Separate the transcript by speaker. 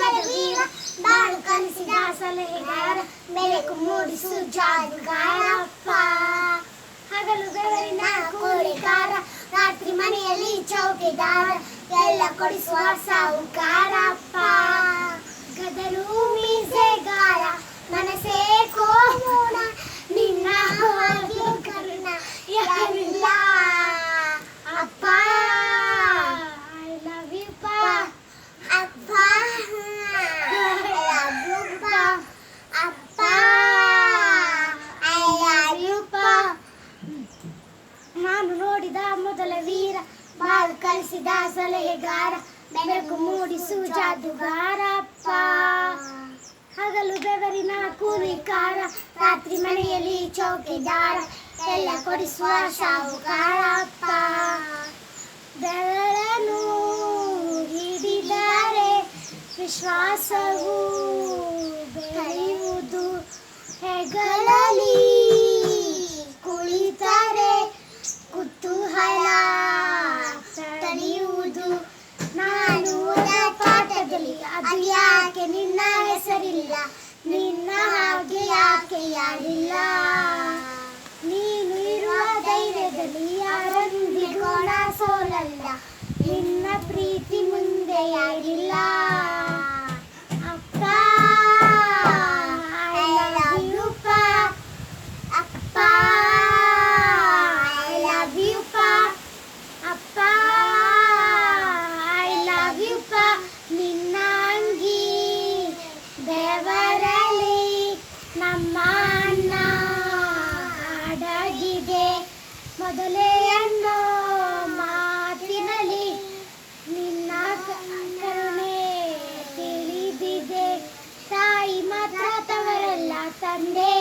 Speaker 1: ಮೊದಲ ವೀರ ಬಾಳು ಕನಸಿದ ಸಲಹೆಗಾರ, ಬೆಳಕು ಮೂಡಿಸು ಜಾದುಗಾರಪ್ಪ. ಹಗಲು ಬೆವರಿನ ಕೋಳಿಕಾರ ರಾತ್ರಿ ಮನೆಯಲ್ಲಿ ಚೌಕಿದಾರ, ಎಲ್ಲ ಕೊಡಿಸುವ ಸಾಹುಕಾರಪ್ಪ. ಬಾಳು ಕಲಿಸಿದ ಸಲಹೆಗಾರ, ಬೆಳಕು ಮೂಡಿಸು ಜಾದುಗಾರಪ್ಪ. ಹಗಲು ಬೆವರಿನ ಕೂಲಿಕಾರ, ರಾತ್ರಿ ಮನೆಯಲ್ಲಿ ಚೌಕಿದಾರ, ಎಲ್ಲ ಕೊಡಿಸುವ ಸಾಹುಕಾರಪ್ಪ. ಬೆರಳನ್ನು ಹಿಡಿದರೆ ವಿಶ್ವಾಸವು ಅದು ಯಾಕೆ ನಿನ್ನ ಹೆಸರಿಲ್ಲ? ನಿನ್ನ ಹಾಗೆ ಯಾಕೆ ಯಾರಿಲ್ಲ? ನೀನು ಇರುವ ಧೈರ್ಯದಲ್ಲಿ ಯಾರೊಂದಿಗೋಣ ಸೋಲಲ್ಲ. ನಿನ್ನ ಪ್ರೀತಿ ಮುಂದೆ ಯಾರಿಲ್ಲ. ಅಡಗಿದೆ ಮೊದಲೇ ಅನ್ನೋ ಮಾತಿನಲ್ಲಿ ನಿನ್ನ ಕರುಣೆ ತಿಳಿದಿದೆ. ತಾಯಿ ಮಾತ್ರ ತವರಲ್ಲ ತಂದೆ